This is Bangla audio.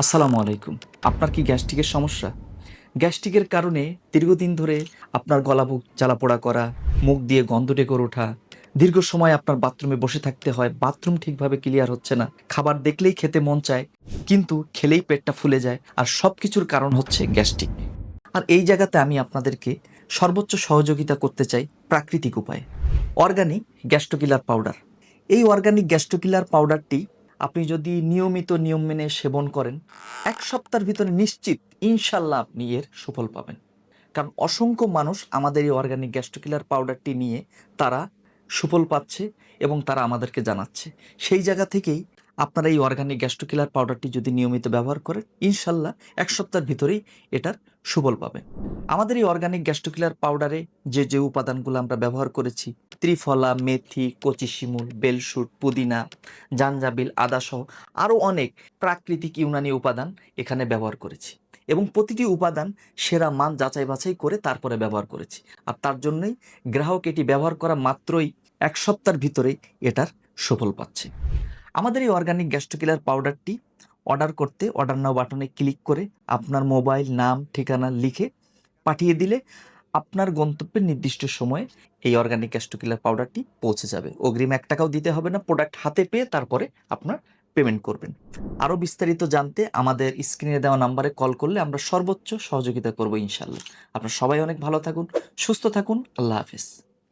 আসসালামু আলাইকুম। আপনার কি গ্যাস্ট্রিকের সমস্যা? গ্যাস্ট্রিকের কারণে দীর্ঘদিন ধরে আপনার গলা বুক জ্বালাপোড়া করা, মুখ দিয়ে গন্ধ ডেকর ওঠা, দীর্ঘ সময় আপনার বাথরুমে বসে থাকতে হয়, বাথরুম ঠিকভাবে ক্লিয়ার হচ্ছে না, খাবার দেখলেই খেতে মন চায়, কিন্তু খেলেই পেটটা ফুলে যায়, আর সব কিছুর কারণ হচ্ছে গ্যাস্ট্রিক। আর এই জায়গাতে আমি আপনাদেরকে সর্বোচ্চ সহযোগিতা করতে চাই প্রাকৃতিক উপায়ে। Organic gastro killer powder. এই অর্গানিক গ্যাস্ট্রোকিলার পাউডারটি আপনি যদি নিয়মিত নিয়ম মেনে সেবন করেন, এক সপ্তাহের ভিতরে নিশ্চিত ইনশাল্লাহ আপনি এর সুফল পাবেন। কারণ অসংখ্য মানুষ আমাদের এই অর্গানিক গ্যাস্ট্রোকিলার পাউডারটি নিয়ে তারা সুফল পাচ্ছে এবং তারা আমাদেরকে জানাচ্ছে। সেই জায়গা থেকেই আপনারা এই অর্গানিক গ্যাস্ট্রোকিলার পাউডারটি যদি নিয়মিত ব্যবহার করেন, ইনশাল্লাহ এক সপ্তাহের ভিতরেই এটার সুফল পাবেন। আমাদের এই অর্গানিক গ্যাস্ট্রোকিলার পাউডারে যে যে উপাদানগুলো আমরা ব্যবহার করেছি ত্রিফলা, মেথি, কচি শিমুল, বেলশুট, পুদিনা, জাঞ্জাবিল, আদাসহ আরও অনেক প্রাকৃতিক ইউনানি উপাদান এখানে ব্যবহার করেছি এবং প্রতিটি উপাদান সেরা মান যাচাই বাছাই করে তারপরে ব্যবহার করেছি। আর তার জন্যই গ্রাহক এটি ব্যবহার করা মাত্রই এক সপ্তাহের ভিতরেই এটার সফল পাচ্ছে। আমাদের এই অর্গানিক গ্যাস্ট্রোকিলার পাউডারটি অর্ডার করতে, অর্ডার নাও বাটনে ক্লিক করে আপনার মোবাইল, নাম, ঠিকানা লিখে পাঠিয়ে দিলে আপনার গন্তব্যের নির্দিষ্ট সময়ে এই অর্গানিক অ্যাস্টোকিলার পাউডারটি পৌঁছে যাবে। অগ্রিম এক টাকাও দিতে হবে না প্রোডাক্ট হাতে পেয়ে তারপরে আপনার পেমেন্ট করবেন। আরও বিস্তারিত জানতে আমাদের স্ক্রিনে দেওয়া নাম্বারে কল করলে আমরা সর্বোচ্চ সহযোগিতা করব ইনশাল্লাহ আপনার সবাই অনেক ভালো থাকুন, সুস্থ থাকুন, আল্লাহ হাফেজ।